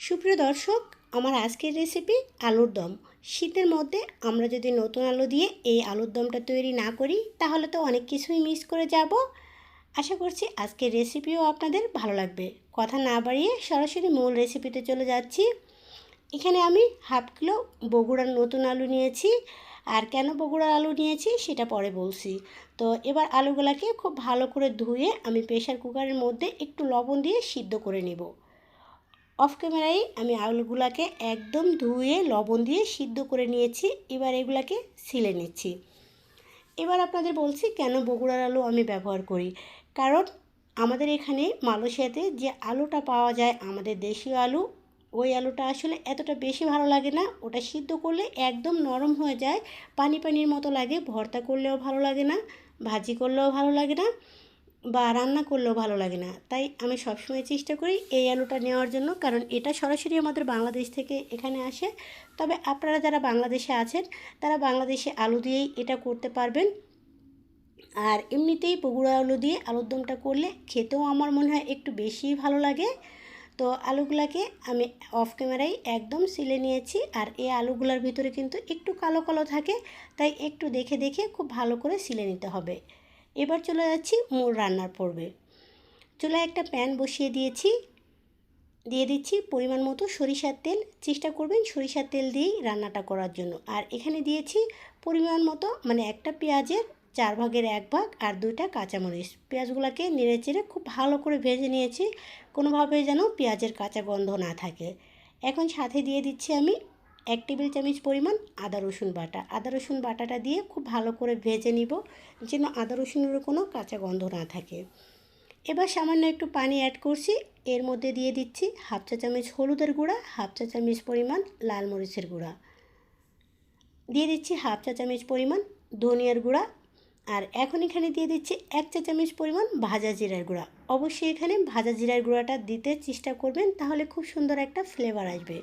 সুপ্রিয় দর্শক, আমার আজকের রেসিপি আলুর দম। শীতের মধ্যে আমরা যদি নতুন আলু দিয়ে এই আলুর দমটা তৈরি না করি, তাহলে তো অনেক কিছুই মিস করে যাব। আশা করছি আজকের রেসিপিও আপনাদের ভালো লাগবে। কথা না বাড়িয়ে সরাসরি মূল রেসিপিতে চলে যাচ্ছি। এখানে আমি হাফ কিলো বগুড়ার নতুন আলু নিয়েছি। আর কেন বগুড়ার আলু নিয়েছি সেটা পরে বলছি। তো এবার আলুগুলোকে খুব ভালো করে ধুয়ে আমি প্রেশার কুকারের মধ্যে একটু লবণ দিয়ে সিদ্ধ করে নেব। অফ ক্যামেরায় আমি আলুগুলাকে একদম ধুয়ে লবণ দিয়ে সিদ্ধ করে নিয়েছি। এবার এগুলাকে ছিলে নিচ্ছি। এবার আপনাদের বলছি কেন বগুড়ার আলু আমি ব্যবহার করি। কারণ আমাদের এখানে মালয়েশিয়াতে যে আলুটা পাওয়া যায়, আমাদের দেশীয় আলু, ওই আলুটা আসলে এতটা বেশি ভালো লাগে না। ওটা সিদ্ধ করলে একদম নরম হয়ে যায়। পানি পানির মতো লাগে, ভর্তা করলেও ভালো লাগে না, ভাজি করলেও ভালো লাগে না। বা রান্না করলেও ভালো লাগে না। তাই আমি সবসময় চেষ্টা করি এই আলুটা নেওয়ার জন্য, কারণ এটা সরাসরি আমাদের বাংলাদেশ থেকে এখানে আসে। তবে আপনারা যারা বাংলাদেশে আছেন, তারা বাংলাদেশে আলু দিয়েই এটা করতে পারবেন। আর এমনিতেই বগুড়া আলু দিয়ে আলুর দমটা করলে খেতেও আমার মনে হয় একটু বেশি ভালো লাগে। তো আলুগুলাকে আমি অফ ক্যামেরায় একদম সিলে নিয়েছি, আর এই আলুগুলার ভিতরে কিন্তু একটু কালো কালো থাকে, তাই একটু দেখে দেখে খুব ভালো করে সিলে নিতে হবে। এবার চলে যাচ্ছি মূল রান্নার পর্বে। চুলায় একটা প্যান বসিয়ে দিয়েছি। দিয়ে দিচ্ছি পরিমাণ মতো সরিষার তেল। চেষ্টা করবেন সরিষার তেল দিয়েই রান্নাটা করার জন্য। আর এখানে দিয়েছি পরিমাণ মতো মানে একটা পেঁয়াজের চার ভাগের এক ভাগ আর দুইটা কাঁচামরিচ। পেঁয়াজগুলোকে নেড়ে চেড়ে খুব ভালো করে ভেজে নিয়েছি। কোনোভাবে যেন পেঁয়াজের কাঁচা গন্ধ না থাকে। এখন সাথে দিয়ে দিচ্ছি আমি এক টেবিল চামচ পরিমাণ আদা রসুন বাটা। আদা রসুন বাটাটা দিয়ে খুব ভালো করে ভেজে নিব, যেন আদা রসুনের কোনো কাঁচা গন্ধ না থাকে। এবার সামান্য একটু পানি অ্যাড করছি। এর মধ্যে দিয়ে দিচ্ছি হাফ চা চামচ হলুদের গুঁড়া, হাফ চা চামচ পরিমাণ লাল মরিচের গুঁড়া। দিয়ে দিচ্ছি হাফ চা চামচ পরিমাণ ধনিয়ার গুঁড়া। আর এখন এখানে দিয়ে দিচ্ছি এক চা চামচ পরিমাণ ভাজা জিরার গুঁড়া। অবশ্যই এখানে ভাজা জিরার গুঁড়াটা দিতে চেষ্টা করবেন, তাহলে খুব সুন্দর একটা ফ্লেভার আসবে।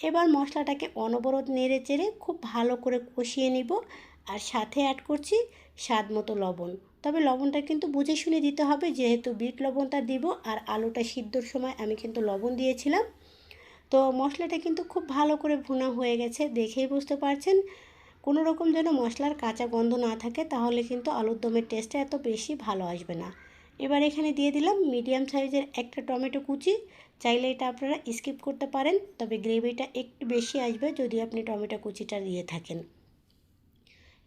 এবার মশলাটাকে অনবরত নেড়ে চেড়ে খুব ভালো করে কষিয়ে নিব আর সাথে অ্যাড করছি স্বাদ মতো লবণ। তবে লবণটা কিন্তু বুঝে শুনে দিতে হবে, যেহেতু বিট লবণটা দিব আর আলুটা সিদ্ধর সময় আমি কিন্তু লবণ দিয়েছিলাম। তো মশলাটা কিন্তু খুব ভালো করে ভুনা হয়ে গেছে, দেখেই বুঝতে পারছেন। কোনো রকম যেন মশলার কাঁচা গন্ধ না থাকে, তাহলে কিন্তু আলুর দমের টেস্টটা এত বেশি ভালো আসবে না। এবার এখানে দিয়ে দিলাম মিডিয়াম সাইজের একটা টমেটো কুচি চাইলে এটা আপনারা স্কিপ করতে পারেন, তবে গ্রেভিটা একটু বেশি আসবে যদি আপনি টমেটো কুচিটা দিয়ে থাকেন।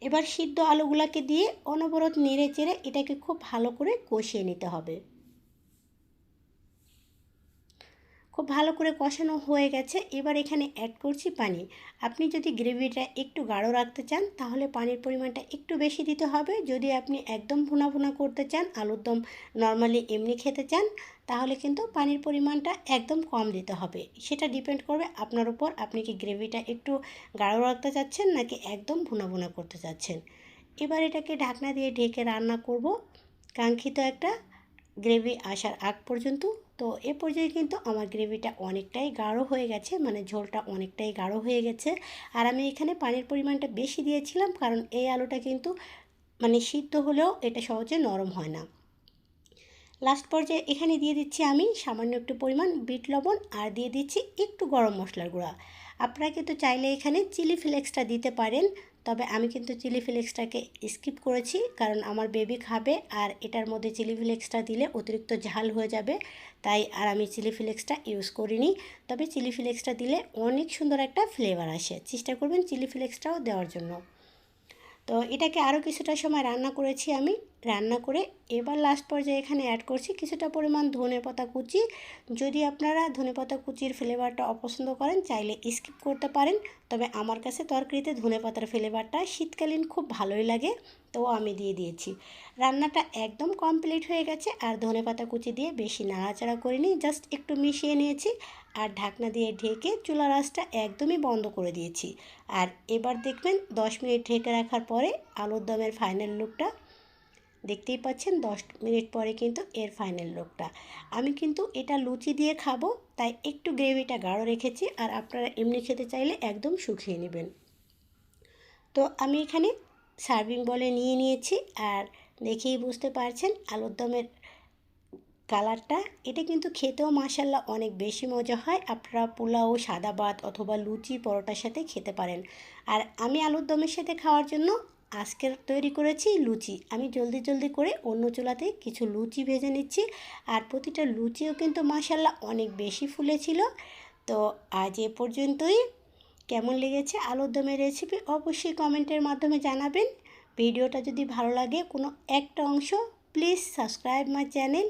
এবার সিদ্ধ আলুগুলাকে দিয়ে অনবরত নেড়ে চেড়ে এটাকে খুব ভালো করে কষিয়ে নিতে হবে। খুব ভালো করে কষানো হয়ে গেছে। এবার এখানে অ্যাড করছি পানি। আপনি যদি গ্রেভিটা একটু গাঢ় রাখতে চান, তাহলে পানির পরিমাণটা একটু বেশি দিতে হবে। যদি আপনি একদম ভুনা ভুনা করতে চান, আলুর দম নর্মালি এমনি খেতে চান, তাহলে কিন্তু পানির পরিমাণটা একদম কম দিতে হবে। সেটা ডিপেন্ড করবে আপনার উপর। আপনি কি গ্রেভিটা একটু গাঢ় রাখতে চাচ্ছেন, নাকি একদম ভুনা ভুনা করতে চাচ্ছেন? এবার এটাকে ঢাকনা দিয়ে ঢেকে রান্না করব। কাঙ্ক্ষিত একটা গ্রেভি আসার আগ পর্যন্ত। তো এ পর্যায়ে কিন্তু আমার গ্রেভিটা অনেকটাই গাঢ় হয়ে গেছে মানে ঝোলটা অনেকটাই গাঢ় হয়ে গেছে। আর আমি এখানে পানির পরিমাণটা বেশি দিয়েছিলাম, কারণ এই আলুটা কিন্তু মানে সিদ্ধ হলেও এটা সহজে নরম হয় না। লাস্ট পর্যায়ে এখানে দিয়ে দিচ্ছি আমি সামান্য একটু পরিমাণ বিট লবণ, আর দিয়ে দিচ্ছি একটু গরম মশলার গুঁড়া। আপনারা কিন্তু চাইলে এখানে চিলি ফ্লেক্সটা দিতে পারেন, তবে আমি কিন্তু চিলি ফ্লেক্সটাকে স্কিপ করেছি কারণ আমার বেবি খাবে আর এটার মধ্যে চিলি ফ্লেক্সটা দিলে অতিরিক্ত ঝাল হয়ে যাবে, তাই আর আমি চিলি ফ্লেক্সটা ইউজ করিনি। তবে চিলি ফ্লেক্সটা দিলে অনেক সুন্দর একটা ফ্লেভার আসে, চেষ্টা করবেন চিলি ফ্লেক্সটাও দেওয়ার জন্য। তো এটাকে আরও কিছুটা সময় রান্না করেছি আমি রান্না করে এবার লাস্ট পর্যায়ে এখানে অ্যাড করছি কিছুটা পরিমাণ ধনে পাতা কুচি। যদি আপনারা ধনে পাতা কুচির ফ্লেভারটা অপছন্দ করেন, চাইলে স্কিপ করতে পারেন। তবে আমার কাছে তরকারিতে ধনে পাতার ফ্লেভারটা শীতকালীন খুব ভালোই লাগে, তো আমি দিয়ে দিয়েছি। রান্নাটা একদম কমপ্লিট হয়ে গেছে, আর ধনে পাতা কুচি দিয়ে বেশি নাড়াচাড়া করিনি জাস্ট একটু মিশিয়ে নিয়েছি, আর ঢাকনা দিয়ে ঢেকে চুলা রাসটা একদমই বন্ধ করে দিয়েছি। আর এবার দেখবেন দশ মিনিট ঢেকে রাখার পরে আলুর দমের ফাইনাল লুকটা দেখতেই পাচ্ছেন, দশ মিনিট পরে কিন্তু এর ফাইনাল লুকটা আমি কিন্তু এটা লুচি দিয়ে খাব, তাই একটু গ্রেভিটা গাঢ় রেখেছি, আর আপনারা এমনি খেতে চাইলে একদম শুকিয়ে নেবেন। তো আমি এখানে সার্ভিং বলে নিয়ে নিয়েছি, আর দেখেই বুঝতে পারছেন আলুর দমের কালারটা এটা কিন্তু খেতেও মাসাল্লাহ অনেক বেশি মজা হয়। আপনারা পোলাও, সাদা ভাত অথবা লুচি, পরোটার সাথে খেতে পারেন। আর আমি আলুর দমের সাথে খাওয়ার জন্য আজকের তৈরি করেছি লুচি। আমি জলদি জলদি করে অন্য চুলাতে কিছু লুচি ভেজে নিচ্ছি। আর প্রতিটা লুচিও কিন্তু মাসাল্লাহ অনেক বেশি ফুলেছিল। তো আজ এ পর্যন্তই। কেমন লেগেছে আলুর দমের রেসিপি অবশ্যই কমেন্টের মাধ্যমে জানাবেন। ভিডিওটা যদি ভালো লাগে কোনো একটা অংশ please subscribe my channel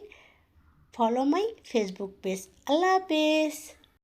follow my Facebook page আল্লাহ হাফেজ।